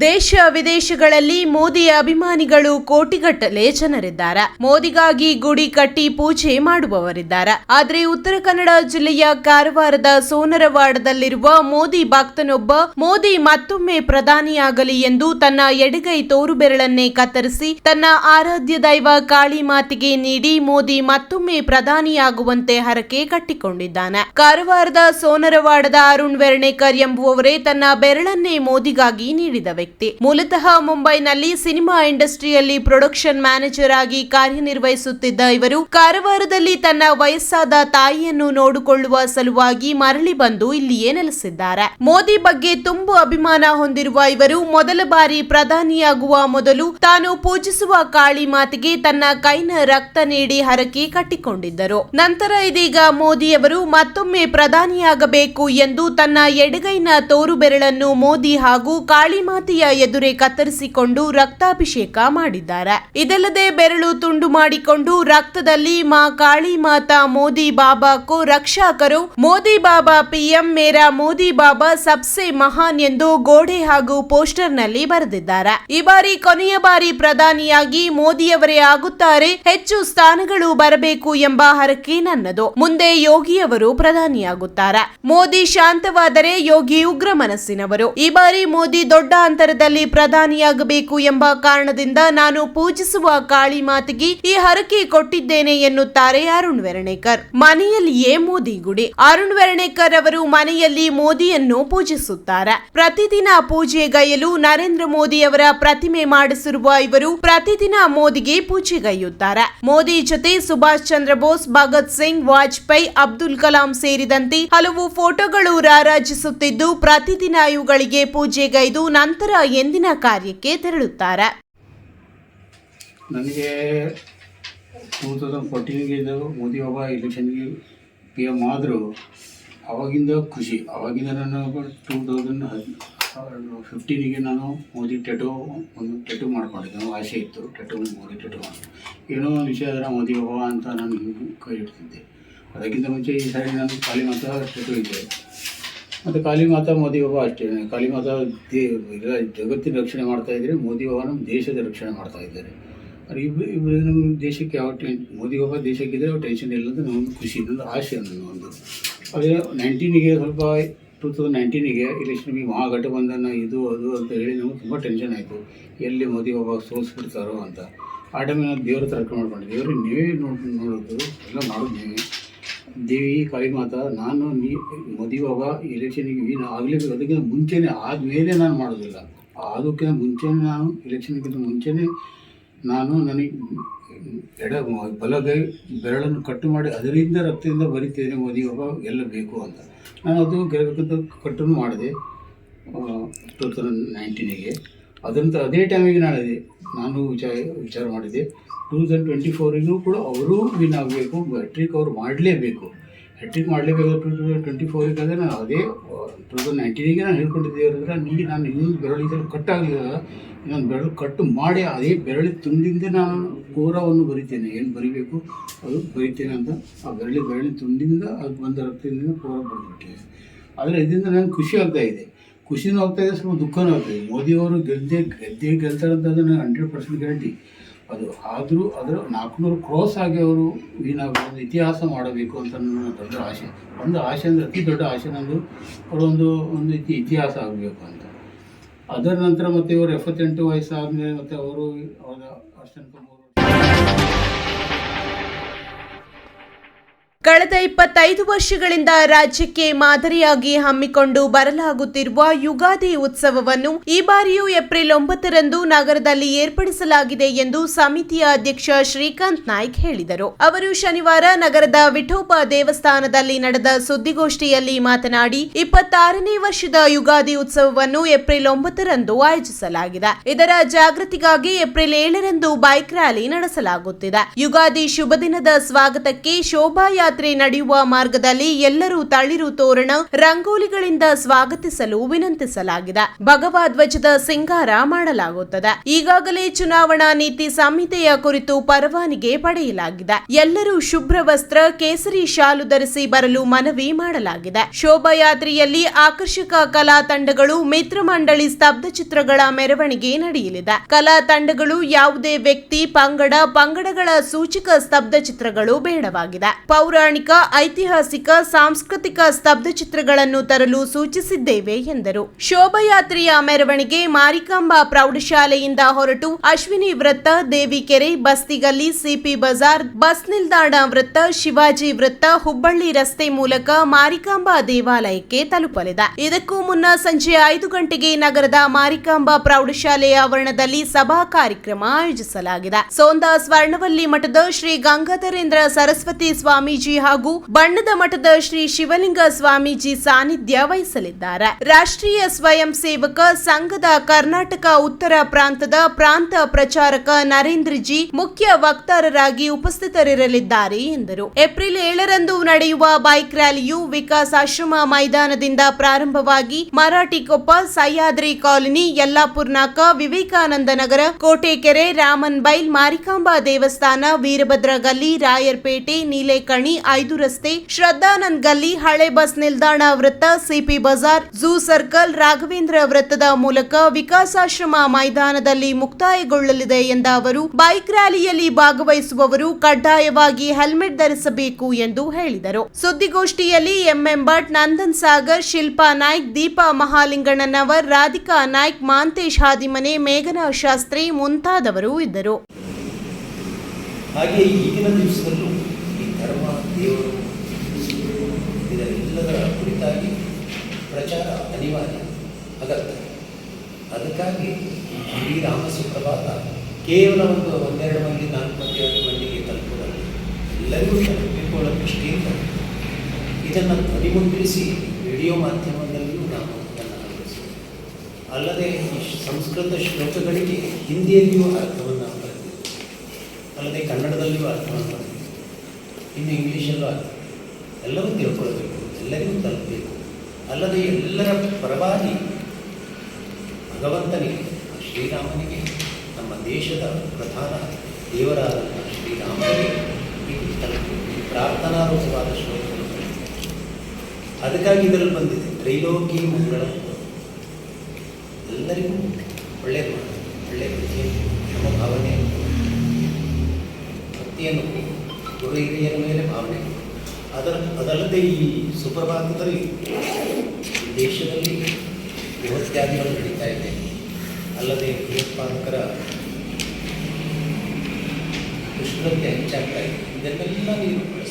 ದೇಶ ವಿದೇಶಗಳಲ್ಲಿ ಮೋದಿ ಅಭಿಮಾನಿಗಳು ಕೋಟಿಗಟ್ಟಲೆ ಜನರಿದ್ದಾರೆ. ಮೋದಿಗಾಗಿ ಗುಡಿ ಕಟ್ಟಿ ಪೂಜೆ ಮಾಡುವವರಿದ್ದಾರೆ. ಆದರೆ ಉತ್ತರ ಕನ್ನಡ ಜಿಲ್ಲೆಯ ಕಾರವಾರದ ಸೋನರವಾಡದಲ್ಲಿರುವ ಮೋದಿ ಭಕ್ತನೊಬ್ಬ ಮೋದಿ ಮತ್ತೊಮ್ಮೆ ಪ್ರಧಾನಿಯಾಗಲಿ ಎಂದು ತನ್ನ ಎಡಗೈ ತೋರು ಬೆರಳನ್ನೇ ಕತ್ತರಿಸಿ ತನ್ನ ಆರಾಧ್ಯ ದೈವ ಕಾಳಿ ಮಾತಿಗೆ ನೀಡಿ ಮೋದಿ ಮತ್ತೊಮ್ಮೆ ಪ್ರಧಾನಿಯಾಗುವಂತೆ ಹರಕೆ ಕಟ್ಟಿಕೊಂಡಿದ್ದಾನೆ. ಕಾರವಾರದ ಸೋನರವಾಡದ ಅರುಣ್ ವೆರ್ಣೇಕರ್ ಎಂಬುವವರೇ ತನ್ನ ಬೆರಳನ್ನೇ ಮೋದಿಗಾಗಿ ನೀಡಿದ ವ್ಯಕ್ತಿ. ಮೂಲತಃ ಮುಂಬೈನಲ್ಲಿ ಸಿನಿಮಾ ಇಂಡಸ್ಟ್ರಿಯಲ್ಲಿ ಪ್ರೊಡಕ್ಷನ್ ಮ್ಯಾನೇಜರ್ ಆಗಿ ಕಾರ್ಯನಿರ್ವಹಿಸುತ್ತಿದ್ದ ಇವರು ಕಾರವಾರದಲ್ಲಿ ತನ್ನ ವಯಸ್ಸಾದ ತಾಯಿಯನ್ನು ನೋಡಿಕೊಳ್ಳುವ ಸಲುವಾಗಿ ಮರಳಿ ಬಂದು ಇಲ್ಲಿಯೇ ನೆಲೆಸಿದ್ದಾರೆ. ಮೋದಿ ಬಗ್ಗೆ ತುಂಬು ಅಭಿಮಾನ ಹೊಂದಿರುವ ಇವರು ಮೊದಲ ಬಾರಿ ಪ್ರಧಾನಿಯಾಗುವ ಮೊದಲು ತಾನು ಪೂಜಿಸುವ ಕಾಳಿ ಮಾತಿಗೆ ತನ್ನ ಕೈನ ರಕ್ತ ನೀಡಿ ಹರಕೆ ಕಟ್ಟಿಕೊಂಡಿದ್ದರು. ನಂತರ ಇದೀಗ ಮೋದಿಯವರು ಮತ್ತೊಮ್ಮೆ ಪ್ರಧಾನಿಯಾಗಬೇಕು ಎಂದು ತನ್ನ ಎಡಗೈನ ತೋರು ಬೆರಳನ್ನು ಮೋದಿ ಹಾಗೂ ಕಾಳಿ ಮಾತೆಯ ಎದುರೇ ಕತ್ತರಿಸಿಕೊಂಡು ರಕ್ತಾಭಿಷೇಕ ಮಾಡಿದ್ದಾರೆ. ಇದಲ್ಲದೆ ಬೆರಳು ತುಂಡು ಮಾಡಿಕೊಂಡು ರಕ್ತದಲ್ಲಿ ಮಾ ಕಾಳಿ ಮಾತಾ ಮೋದಿ ಬಾಬಾ ಕೋ ರಕ್ಷಾ ಕರೋ ಮೋದಿ ಬಾಬಾ ಪಿಎಂ, ಮೇರಾ ಮೋದಿ ಬಾಬಾ ಸಬ್ಸೆ ಮಹಾನ್ ಎಂದು ಗೋಡೆ ಹಾಗೂ ಪೋಸ್ಟರ್ನಲ್ಲಿ ಬರೆದಿದ್ದಾರೆ. ಈ ಬಾರಿ ಕೊನೆಯ ಬಾರಿ ಪ್ರಧಾನಿಯಾಗಿ ಮೋದಿಯವರೇ ಆಗುತ್ತಾರೆ. ಹೆಚ್ಚು ಸ್ಥಾನಗಳು ಬರಬೇಕು ಎಂಬ ಹರಕೆ ನನ್ನದು. ಮುಂದೆ ಯೋಗಿಯವರು ಪ್ರಧಾನಿಯಾಗುತ್ತಾರೆ. ಮೋದಿ ಶಾಂತವಾದರೆ ಯೋಗಿ ಉಗ್ರ ಮನಸ್ಸಿನವರು. ಈ ಬಾರಿ ಮೋದಿ ದೊಡ್ಡ ಅಂತರದಲ್ಲಿ ಪ್ರಧಾನಿಯಾಗಬೇಕು ಎಂಬ ಕಾರಣದಿಂದ ನಾನು ಪೂಜಿಸುವ ಕಾಳಿ ಮಾತಿಗೆ ಈ ಹರಕೆ ಕೊಟ್ಟಿದ್ದೇನೆ ಎನ್ನುತ್ತಾರೆ ಅರುಣ್ ವೆರಣೇಕರ್. ಮನೆಯಲ್ಲಿಯೇ ಮೋದಿ ಗುಡಿ. ಅರುಣ್ ವೆರಣೇಕರ್ ಅವರು ಮನೆಯಲ್ಲಿ ಮೋದಿಯನ್ನು ಪೂಜಿಸುತ್ತಾರೆ. ಪ್ರತಿದಿನ ಪೂಜೆಗೈಯಲು ನರೇಂದ್ರ ಮೋದಿ ಅವರ ಪ್ರತಿಮೆ ಮಾಡಿಸಿರುವ ಇವರು ಪ್ರತಿದಿನ ಮೋದಿಗೆ ಪೂಜೆಗೈಯುತ್ತಾರೆ ಮೋದಿ ಜೊತೆ ಸುಭಾಷ್ ಚಂದ್ರ ಬೋಸ್, ಭಗತ್ ಸಿಂಗ್, ವಾಜಪೇಯಿ, ಅಬ್ದುಲ್ ಕಲಾಂ ಸೇರಿದಂತೆ ಹಲವು ಫೋಟೋಗಳು ರಾರಾಜಿಸುತ್ತಿದ್ದು ಪ್ರತಿದಿನ ಇವುಗಳಿಗೆ ಪೂಜೆಗೈದು ನಂತರ ಎಂದಿನ ಕಾರ್ಯಕ್ಕೆ ತೆರಳುತ್ತಾರೆ. ನನಗೆ ಟೂ ತೌಸಂಡ್ ಫೋರ್ಟೀನ್ಗೆ ಮೋದಿ ಬಾಬಾ ಎಲೆಕ್ಷನ್ಗೆ ಪಿ ಎಂ ಆದರೂ ಅವಾಗಿಂದ ಖುಷಿ. ಅವಾಗಿಂದ ನಾನು ಟೂ ತೌಸಂಡ್ ಫಿಫ್ಟೀನಿಗೆ ನಾನು ಮೋದಿ ಟೆಟು ಒಂದು ಟೆಟು ಮಾಡ್ಕೊಂಡಿದ್ದೆ. ನಾವು ಆಸೆ ಇತ್ತು. ಟೆಟು ಮೋದಿ ಟೆಟು ಏನೋ ಒಂದು ವಿಷಯ ಆದರೆ ಮೋದಿ ಬಾಬಾ ಅಂತ ನಾನು ಕೈ ಇಡ್ತಿದ್ದೆ ಅದಕ್ಕಿಂತ ಮುಂಚೆ ಈ ಸಾರಿ ನಾನು ಖಾಲಿ ಮಾತ್ರ ಟೆಟು ಇದ್ದೆ. ಮತ್ತು ಕಾಳಿಮಾತಾ ಮೋದಿ ಬಾಬಾ ಅಷ್ಟೇ. ಕಾಳಿಮಾತಾ ದೇ ಎಲ್ಲ ಜಗತ್ತಿನ ರಕ್ಷಣೆ ಮಾಡ್ತಾ ಇದ್ದಾರೆ ಮೋದಿ ಬಾಬಾ ನಮ್ಮ ದೇಶದ ರಕ್ಷಣೆ ಮಾಡ್ತಾ ಇದ್ದಾರೆ. ಅವ್ರು ಇಬ್ಬರು ಇಬ್ಬರು ನಮ್ಮ ದೇಶಕ್ಕೆ ಯಾವ ಟೆನ್ ಮೋದಿ ಬಾಬಾ ದೇಶಕ್ಕಿದ್ರೆ ಟೆನ್ಷನ್ ಇಲ್ಲ ಅಂತ ನನ್ನೊಂದು ಖುಷಿ ನನ್ನ ಆಸೆ ನನ್ನ ಒಂದು ಅದೇ ನೈನ್ಟೀನಿಗೆ ಸ್ವಲ್ಪ ಟೂ ತೌಸಂಡ್ ನೈನ್ಟೀನಿಗೆ ಇಲೆಕ್ಷನ್ಗೆ ಮಹಾಗಠಬಂಧನ ಇದು, ಅದು ಅಂತ ಹೇಳಿ ನಮಗೆ ತುಂಬ ಟೆನ್ಷನ್ ಆಯಿತು. ಎಲ್ಲಿ ಮೋದಿ ಬಾಬಾ ಸೋಲಿಸ್ಬಿಡ್ತಾರೋ ಅಂತ. ಆ ನಾನು ದೇವ್ರ ಹತ್ರ ಮಾಡ್ಕೊಂಡೆ ದೇವ್ರಿಗೆ ನೀವೇ ನೋಡಿ ನೋಡೋದು, ಎಲ್ಲ ಮಾಡೋದು ನೀವೇ. ದೇವಿ ಕಾಳಿ ಮಾತ ನಾನು, ನೀ ಮದುವಾಗ ಎಲೆಕ್ಷನ್ಗೆ ವಿನ್ ಆಗಲೇಬೇಕು. ಅದಕ್ಕಿಂತ ಮುಂಚೆನೇ ಆದಮೇಲೆ ನಾನು ಮಾಡೋದಿಲ್ಲ. ಅದಕ್ಕಿಂತ ಮುಂಚೆನೇ ನಾನು ಎಲೆಕ್ಷನ್ಗಿಂತ ಮುಂಚೆನೇ ನಾನು ನನಗೆ ಎಡ ಬಲಗೈ ಬೆರಳನ್ನು ಕಟ್ಟು ಮಾಡಿ ಅದರಿಂದ ರಕ್ತದಿಂದ ಬರಿತೇನೆ ಎಲ್ಲ ಬೇಕು ಅಂತ. ನಾನು ಅದು ಗೆಲ್ಲಬೇಕಂತ ಕಟ್ಟನ್ನು ಮಾಡಿದೆ ಟೂ ತೌಸಂಡ್ ನೈನ್ಟೀನಿಗೆ ಅದಂತ ಅದೇ ಟೈಮಿಗೆ ನಾನು ನಾನು ವಿಚಾರ ವಿಚಾರ ಮಾಡಿದೆ. ಟೂ ತೌಸಂಡ್ ಟ್ವೆಂಟಿ ಫೋರಿಗೂ ಕೂಡ ಅವರು ವಿನ್ ಆಗಬೇಕು. ಹ್ಯಾಟ್ರಿಕ್ ಅವರು ಮಾಡಲೇಬೇಕು. ಹ್ಯಾಟ್ರಿಕ್ ಮಾಡಲೇಬೇಕು ಟೂ ತೌಸಂಡ್ ಟ್ವೆಂಟಿ ಫೋರಿಗೆ ಆದರೆ ನಾನು ಅದೇ ಟೂ ತೌಸಂಡ್ ನೈನ್ಟೀನಿಗೆ ನಾನು ಹೇಳ್ಕೊಂಡಿದ್ದೆ ಅಂದರೆ ನೀ ನಾನು ಇನ್ನೊಂದು ಬೆರಳಿದ್ರಲ್ಲಿ ಕಟ್ ಆಗಲಿಲ್ಲ ಇನ್ನೊಂದು ಬೆರಳು ಕಟ್ಟು ಮಾಡಿ. ಅದೇ ಬೆರಳಿ ತುಂಡಿಂದ ನಾನು ಕೋರವನ್ನು ಬರಿತೇನೆ. ಏನು ಬರಿಬೇಕು ಅದು ಬರಿತೇನೆ ಅಂತ ಆ ಬೆರಳಿ ಬೆರಳಿ ತುಂಡಿಂದ ಅದು ಬಂದ ರಕ್ತದಿಂದ ಕೋರ ಬರೆದ್ಬಿಟ್ಟಿದೆ. ಆದರೆ ಇದರಿಂದ ನನಗೆ ಖುಷಿ ಆಗ್ತಾ ಇದೆ. ಖುಷಿನೂ ಆಗ್ತಾ ಇದೆ, ಸ್ವಲ್ಪ ದುಃಖನೂ ಆಗ್ತಾ ಇದೆ. ಮೋದಿಯವರು ಗೆದ್ದೇ ಗೆದ್ದೇ ಗೆಲ್ತಾರೆ ಅಂತ ನನಗೆ ಹಂಡ್ರೆಡ್ ಪರ್ಸೆಂಟ್ ಗ್ಯಾರಂಟಿ ಅದು ಆದರೂ ಅದರ ನಾಲ್ಕುನೂರು ಕ್ರಾಸ್ ಆಗಿ ಅವರು ವಿನ್ ಒಂದು ಇತಿಹಾಸ ಮಾಡಬೇಕು ಅಂತ ನನ್ನ ದೊಡ್ಡ ಆಸೆ ಒಂದು ಆಸೆ ಅಂದರೆ ಅತಿ ದೊಡ್ಡ ಆಸೆ ನಂದು ಅವರೊಂದು ಒಂದು ರೀತಿ ಇತಿಹಾಸ ಆಗಬೇಕು ಅಂತ. ಅದರ ನಂತರ ಮತ್ತೆ ಇವರು ಎಪ್ಪತ್ತೆಂಟು ವಯಸ್ಸಾದಮೇಲೆ ಮತ್ತೆ ಅವರು ಅವರ ಅಷ್ಟಂತ ಕಳೆದ ಇಪ್ಪತ್ತೈದು ವರ್ಷಗಳಿಂದ ರಾಜ್ಯಕ್ಕೆ ಮಾದರಿಯಾಗಿ ಹಮ್ಮಿಕೊಂಡು ಬರಲಾಗುತ್ತಿರುವ ಯುಗಾದಿ ಉತ್ಸವವನ್ನು ಈ ಬಾರಿಯೂ ಏಪ್ರಿಲ್ ಒಂಬತ್ತರಂದು ನಗರದಲ್ಲಿ ಏರ್ಪಡಿಸಲಾಗಿದೆ ಎಂದು ಸಮಿತಿಯ ಅಧ್ಯಕ್ಷ ಶ್ರೀಕಾಂತ್ ನಾಯ್ಕ್ ಹೇಳಿದರು. ಅವರು ಶನಿವಾರ ನಗರದ ವಿಠೋಬ ದೇವಸ್ಥಾನದಲ್ಲಿ ನಡೆದ ಸುದ್ದಿಗೋಷ್ಠಿಯಲ್ಲಿ ಮಾತನಾಡಿ, ಇಪ್ಪತ್ತಾರನೇ ವರ್ಷದ ಯುಗಾದಿ ಉತ್ಸವವನ್ನು ಏಪ್ರಿಲ್ ಒಂಬತ್ತರಂದು ಆಯೋಜಿಸಲಾಗಿದೆ. ಇದರ ಜಾಗೃತಿಗಾಗಿ ಏಪ್ರಿಲ್ ಏಳರಂದು ಬೈಕ್ ರ್ಯಾಲಿ ನಡೆಸಲಾಗುತ್ತಿದೆ. ಯುಗಾದಿ ಶುಭ ದಿನದ ಸ್ವಾಗತಕ್ಕೆ ಶೋಭಾಯಾತ್ರೆ ಶೋಭಾಯಾತ್ರೆ ನಡೆಯುವ ಮಾರ್ಗದಲ್ಲಿ ಎಲ್ಲರೂ ತಳಿರು ತೋರಣ ರಂಗೋಲಿಗಳಿಂದ ಸ್ವಾಗತಿಸಲು ವಿನಂತಿಸಲಾಗಿದೆ. ಭಗವಾ ಧ್ವಜದ ಸಿಂಗಾರ ಮಾಡಲಾಗುತ್ತದೆ. ಈಗಾಗಲೇ ಚುನಾವಣಾ ನೀತಿ ಸಂಹಿತೆಯ ಕುರಿತು ಪರವಾನಿಗೆ ಪಡೆಯಲಾಗಿದೆ. ಎಲ್ಲರೂ ಶುಭ್ರ ವಸ್ತ್ರ, ಕೇಸರಿ ಶಾಲು ಧರಿಸಿ ಬರಲು ಮನವಿ ಮಾಡಲಾಗಿದೆ. ಶೋಭಾಯಾತ್ರೆಯಲ್ಲಿ ಆಕರ್ಷಕ ಕಲಾ ತಂಡಗಳು, ಮಿತ್ರ ಮಂಡಳಿ ಸ್ತಬ್ಧ ಚಿತ್ರಗಳ ಮೆರವಣಿಗೆ ನಡೆಯಲಿದೆ. ಕಲಾ ತಂಡಗಳು ಯಾವುದೇ ವ್ಯಕ್ತಿ, ಪಂಗಡ, ಪಂಗಡಗಳ ಸೂಚಕ ಸ್ತಬ್ಧ ಚಿತ್ರಗಳು ಬೇಡವಾಗಿದೆ. ಪೌರಾಣಿಕ ಐತಿಹಾಸಿಕ, ಸಾಂಸ್ಕೃತಿಕ ಸ್ತಬ್ಧ ಚಿತ್ರಗಳನ್ನು ತರಲು ಸೂಚಿಸಿದ್ದೇವೆ ಎಂದರು. ಶೋಭಾಯಾತ್ರೆಯ ಮೆರವಣಿಗೆ ಮಾರಿಕಾಂಬಾ ಪ್ರೌಢಶಾಲೆಯಿಂದ ಹೊರಟು ಅಶ್ವಿನಿ ವೃತ್ತ, ದೇವಿಕೆರೆ, ಬಸ್ತಿಗಲ್ಲಿ ಸಿಪಿ ಬಜಾರ್, ಬಸ್ ನಿಲ್ದಾಣ ವೃತ್ತ, ಶಿವಾಜಿ ವೃತ್ತ, ಹುಬ್ಬಳ್ಳಿ ರಸ್ತೆ ಮೂಲಕ ಮಾರಿಕಾಂಬಾ ದೇವಾಲಯಕ್ಕೆ ತಲುಪಲಿದೆ. ಇದಕ್ಕೂ ಮುನ್ನ ಸಂಜೆ ಐದು ಗಂಟೆಗೆ ನಗರದ ಮಾರಿಕಾಂಬಾ ಪ್ರೌಢಶಾಲೆಯ ಆವರಣದಲ್ಲಿ ಸಭಾ ಕಾರ್ಯಕ್ರಮ ಆಯೋಜಿಸಲಾಗಿದೆ. ಸೋಂದ ಸ್ವರ್ಣವಲ್ಲಿ ಮಠದ ಶ್ರೀ ಗಂಗಾಧರೇಂದ್ರ ಸರಸ್ವತಿ ಸ್ವಾಮೀಜಿ ಹಾಗೂ ಬಣ್ಣದ ಮಠದ ಶ್ರೀ ಶಿವಲಿಂಗ ಸ್ವಾಮೀಜಿ ಸಾನ್ನಿಧ್ಯ ವಹಿಸಲಿದ್ದಾರೆ. ರಾಷ್ಟ್ರೀಯ ಸ್ವಯಂ ಸೇವಕ ಸಂಘದ ಕರ್ನಾಟಕ ಉತ್ತರ ಪ್ರಾಂತದ ಪ್ರಾಂತ ಪ್ರಚಾರಕ ನರೇಂದ್ರ ಜಿ ಮುಖ್ಯ ವಕ್ತಾರರಾಗಿ ಉಪಸ್ಥಿತರಿರಲಿದ್ದಾರೆ ಎಂದರು. ಏಪ್ರಿಲ್ ಏಳರಂದು ನಡೆಯುವ ಬೈಕ್ ರ್ಯಾಲಿಯು ವಿಕಾಸ್ ಆಶ್ರಮ ಮೈದಾನದಿಂದ ಪ್ರಾರಂಭವಾಗಿ ಮರಾಠಿಕೊಪ್ಪ ಸಹ್ಯಾದ್ರಿ ಕಾಲೋನಿ ಯಲ್ಲಾಪುರ್ ನಾಕ ವಿವೇಕಾನಂದ ನಗರ, ಕೋಟೆಕೆರೆ, ರಾಮನ್ ಬೈಲ್, ಮಾರಿಕಾಂಬಾ ದೇವಸ್ಥಾನ ವೀರಭದ್ರ ಗಲ್ಲಿ ರಾಯರ್ಪೇಟೆ, ನೀಲೇಕಣಿ ಐದು ರಸ್ತೆ ಶ್ರದ್ಧಾನಂದ್ ಗಲ್ಲಿ, ಹಳೆ ಬಸ್ ನಿಲ್ದಾಣ ವೃತ್ತ, CP Bazaar, zoo circle, Raghavendra ವೃತ್ತದ ಮೂಲಕ ವಿಕಾಸಾಶ್ರಮ ಮೈದಾನದಲ್ಲಿ ಮುಕ್ತಾಯಗೊಳ್ಳಲಿದೆ ಎಂದ ಅವರು, ಬೈಕ್ ರ್ಯಾಲಿಯಲ್ಲಿ ಭಾಗವಹಿಸುವವರು ಕಡ್ಡಾಯವಾಗಿ ಹೆಲ್ಮೆಟ್ ಧರಿಸಬೇಕು ಎಂದು ಹೇಳಿದರು. ಸುದ್ದಿಗೋಷ್ಠಿಯಲ್ಲಿ ಎಂಎಂ ಭಟ್ ನಂದನ್ ಸಾಗರ್, ಶಿಲ್ಪಾ ನಾಯ್ಕ್, ದೀಪಾ ಮಹಾಲಿಂಗಣ್ಣನವರ್, ರಾಧಿಕಾ ನಾಯ್ಕ್, ಮಾಂತೇಶ್ ಹಾದಿಮನೆ, ಮೇಘನಾ ಶಾಸ್ತ್ರಿ ಮುಂತಾದವರು ಇದ್ದರು. ಹಾಗೆ ಈಗಿನ ದಿವಸದಲ್ಲೂ ಅದಕ್ಕಾಗಿ ಶ್ರೀರಾಮ ಸುಪ್ರಭಾತ ಕೇವಲ ಒಂದು ಒಂದೆರಡು ಮಂದಿ, ನಾಲ್ಕು ಮಂದಿ, ಐದು ಮಂದಿಗೆ ತಲುಪುವುದಲ್ಲ. ಎಲ್ಲರಿಗೂ ತಲುಪಿಕೊಳ್ಳೋ ದೃಷ್ಟಿಯಿಂದ ಇದನ್ನು ಧ್ವನಿಮುದ್ರಿಸಿ ರೇಡಿಯೋ ಮಾಧ್ಯಮದಲ್ಲಿಯೂ ನಾವು ಅಲ್ಲದೆ ಈ ಸಂಸ್ಕೃತ ಶ್ಲೋಕಗಳಿಗೆ ಹಿಂದಿಯಲ್ಲಿಯೂ ಅರ್ಥವನ್ನು ಬರೆದಿದೆ ಅಲ್ಲದೆ ಕನ್ನಡದಲ್ಲಿಯೂ ಅರ್ಥವನ್ನು ಬರೆದಿದೆ ಇನ್ನು ಇಂಗ್ಲೀಷಲ್ಲೂ ಅರ್ಥ. ಎಲ್ಲವೂ ತಿಳ್ಕೊಳ್ಬೇಕು. ಎಲ್ಲರಿಗೂ ತಲುಪಬೇಕು. ಅಲ್ಲದೆ ಎಲ್ಲರ ಪರವಾಗಿ ಭಗವಂತನಿಗೆ, ಶ್ರೀರಾಮನಿಗೆ, ನಮ್ಮ ದೇಶದ ಪ್ರಧಾನ ದೇವರಾದಂಥ ಶ್ರೀರಾಮನಿಗೆ ಈ ಪ್ರಾರ್ಥನಾರೂಪವಾದ ಶ್ಲೋಕಗಳು ಅದಕ್ಕಾಗಿ ಇದರಲ್ಲಿ ಬಂದಿದೆ, ತ್ರೈಲೋಕಿ ಮಂಗಳ ಎಲ್ಲರಿಗೂ ಒಳ್ಳೆಯದು ಒಳ್ಳೆಯ ಬುದ್ಧಿ ನಮ್ಮ ಭಾವನೆಯನ್ನು ಭಕ್ತಿಯನ್ನು ಗುರು ಹಿರಿಯರ ಮೇಲೆ ಭಾವನೆ. ಅದರ, ಅದಲ್ಲದೆ ಈ ಸುಪ್ರಭಾತದಲ್ಲಿ ದೇಶದಲ್ಲಿ ಬೃಹತ್ಯಾದಿಗಳು ನಡೀತಾ ಇದೆ ಅಲ್ಲದೆ ಭಯೋತ್ಪಾದಕರ ದುಷ್ಕೃತ್ಯ ಹೆಚ್ಚಾಗ್ತಾ ಇದೆ ಇದನ್ನೆಲ್ಲ ನೀವು ಬಳಸಬೇಕು